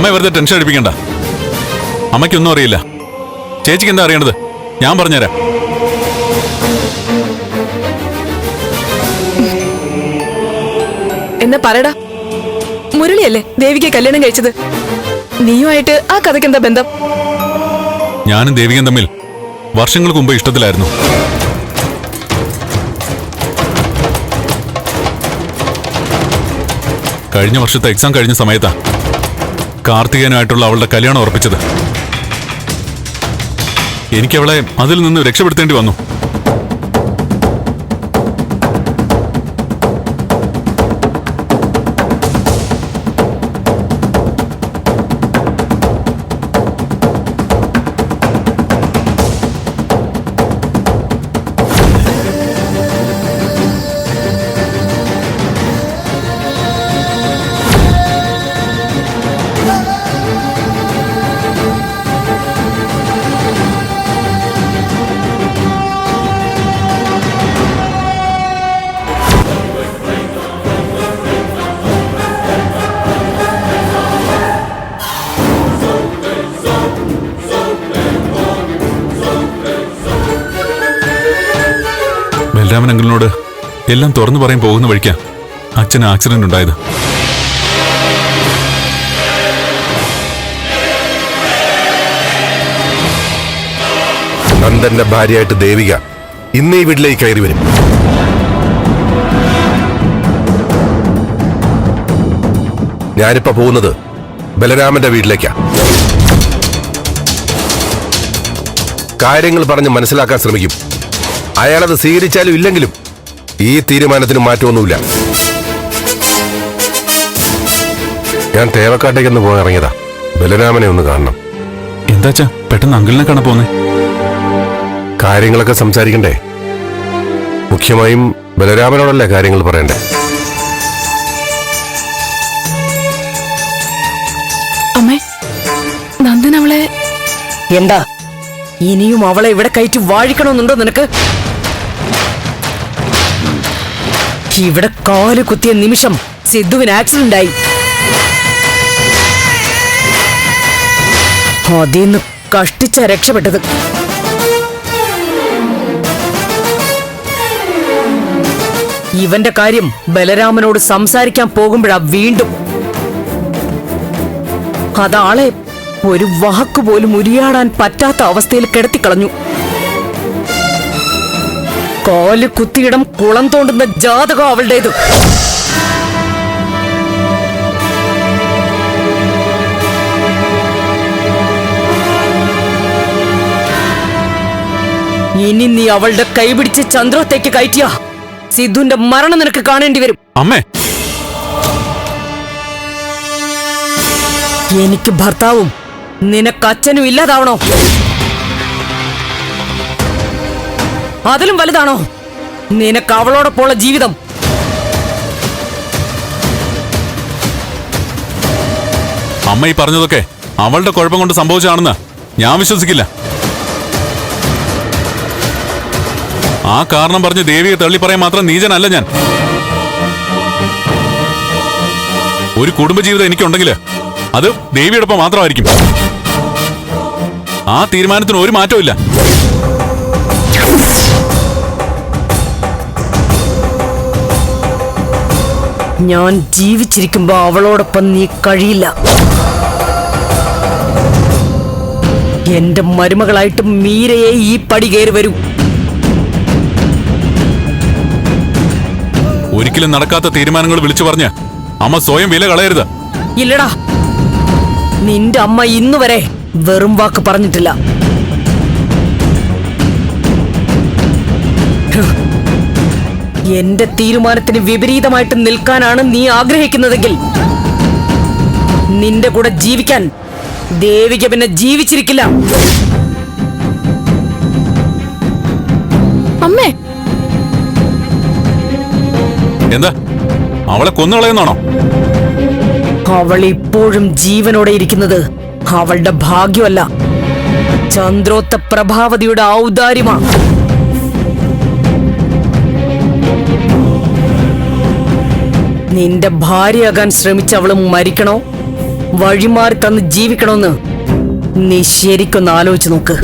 അമ്മ വെറുതെ ടെൻഷൻ അടിപ്പിക്കണ്ട. അമ്മയ്ക്കൊന്നും അറിയില്ല. ചേച്ചിക്ക് എന്താ അറിയേണ്ടത് ഞാൻ പറഞ്ഞുതരാം. എന്നാ പറയടാ. മുരളിയല്ലേ ദേവിക്ക് കല്യാണം കഴിച്ചത്? നീയുമായിട്ട് ആ കഥയ്ക്ക് എന്താ ബന്ധം? ഞാനും ദേവികൻ തമ്മിൽ വർഷങ്ങൾക്ക് മുമ്പ് ഇഷ്ടത്തിലായിരുന്നു. കഴിഞ്ഞ വർഷത്തെ എക്സാം കഴിഞ്ഞ സമയത്താ കാർത്തികേയനായിട്ടുള്ള അവളുടെ കല്യാണം ഉറപ്പിച്ചത്. എനിക്കവളെ അതിൽ നിന്ന് രക്ഷപ്പെടുത്തേണ്ടി വന്നു. ബലരാമൻ അങ്കിളിനോട് എല്ലാം തുറന്നു പറയാൻ പോകുന്ന വഴിക്കാ അച്ഛന് ആക്സിഡന്റ് ഉണ്ടായത്. നന്ദന്റെ ഭാര്യയായിട്ട് ദേവിക ഇന്ന് ഈ വീട്ടിലേക്ക് കയറി വരും. ഞാനിപ്പോ പോകുന്നത് ബലരാമന്റെ വീട്ടിലേക്കാ. കാര്യങ്ങൾ പറഞ്ഞ് മനസ്സിലാക്കാൻ ശ്രമിക്കും. അയാളത് സ്വീകരിച്ചാലും ഇല്ലെങ്കിലും ഈ തീരുമാനത്തിന് മാറ്റമൊന്നുമില്ല. ഞാൻ തേവക്കാട്ടേക്ക് ഒന്ന് പോകാൻ ഇറങ്ങിയതാ ബലരാമനെ ഒന്ന് കാണണം. എന്താച്ച? പെട്ടെന്ന് അങ്കിളിനെ കാണാൻ പോന്നെ? കാര്യങ്ങളൊക്കെ സംസാരിക്കണ്ടേ? മുഖ്യമായും ബലരാമനോടല്ലേ കാര്യങ്ങൾ പറയണ്ടേ? അമ്മേ നന്ദൻ അവളെ എന്താ? ഇനിയും അവളെ ഇവിടെ കയറ്റി വാഴിക്കണമെന്നുണ്ടോ നിനക്ക്? ഇവിടെ കാൽ കുത്തിയ നിമിഷം സിദ്ധുവിന് ആക്സിഡന്റ് ആയി. അതിന്ന് കഷ്ടിച്ച രക്ഷപ്പെട്ടത്. ഇവന്റെ കാര്യം ബലരാമനോട് സംസാരിക്കാൻ പോകുമ്പോഴാ വീണ്ടും. അതാളെ ഒരു വാക്കുപോലും ഉരിയാടാൻ പറ്റാത്ത അവസ്ഥയിൽ കിടത്തിക്കളഞ്ഞു. കാൽ കുത്തിയിടം കുളം തോണ്ടുന്ന ജാതകം അവളുടേത്. ഇനി നീ അവളുടെ കൈപിടിച്ച് ചന്ദ്രത്തേക്ക് കയറ്റിയ. സിദ്ധുന്റെ മരണം നിനക്ക് കാണേണ്ടി വരും. അമ്മേ. എനിക്ക് ഭർത്താവും നിനക്ക് അച്ഛനും ഇല്ലാതാവണോ? അതിലും വലുതാണോ? നിനക്ക് അവളോടൊപ്പമുള്ള ജീവിതം. അമ്മ ഈ പറഞ്ഞതൊക്കെ അവളുടെ കുഴപ്പം കൊണ്ട് സംഭവിച്ചാണെന്ന് ഞാൻ വിശ്വസിക്കില്ല. ആ കാരണം പറഞ്ഞ് ദേവിയെ തള്ളി പറയാൻ മാത്രം നീചനല്ല ഞാൻ. ഒരു കുടുംബജീവിതം എനിക്കുണ്ടെങ്കിൽ അത് ദേവിയോടൊപ്പം മാത്രമായിരിക്കും. ആ തീരുമാനത്തിന് ഒരു മാറ്റവും ഞാൻ ജീവിച്ചിരിക്കുമ്പോ അവളോടൊപ്പം നീ കഴിയില്ല. എന്റെ മരുമകളായിട്ട് മീരയെ ഈ പടി കയറി വരൂ. ഒരിക്കലും നടക്കാത്ത തീരുമാനങ്ങൾ വിളിച്ചു പറഞ്ഞ് അമ്മ സ്വയം വില കളയരുത്. ഇല്ലടാ. നിന്റെ അമ്മ ഇന്നുവരെ വെറും വാക്ക് പറഞ്ഞിട്ടില്ല. എന്റെ തീരുമാനത്തിന് വിപരീതമായിട്ട് നിൽക്കാനാണ് നീ ആഗ്രഹിക്കുന്നതെങ്കിൽ നിന്റെ കൂടെ ജീവിക്കാൻ ദേവിക പിന്നെ ജീവിച്ചിരിക്കില്ല. അമ്മേ. എന്താ? അവളെ കൊന്നുകളയെന്നാണോ അവൾ ഇപ്പോഴും ജീവനോടെ ഇരിക്കുന്നത് അവളുടെ ഭാഗ്യമല്ല. ചന്ദ്രോത്ത പ്രഭാവതിയുടെ ഔദാര്യമാ. നിന്റെ ഭാര്യയാകാൻ ശ്രമിച്ച അവൾ മരിക്കണോ? വഴിമാറി തന്ന് ജീവിക്കണോന്ന് നീ ആലോചിച്ച് നോക്ക്.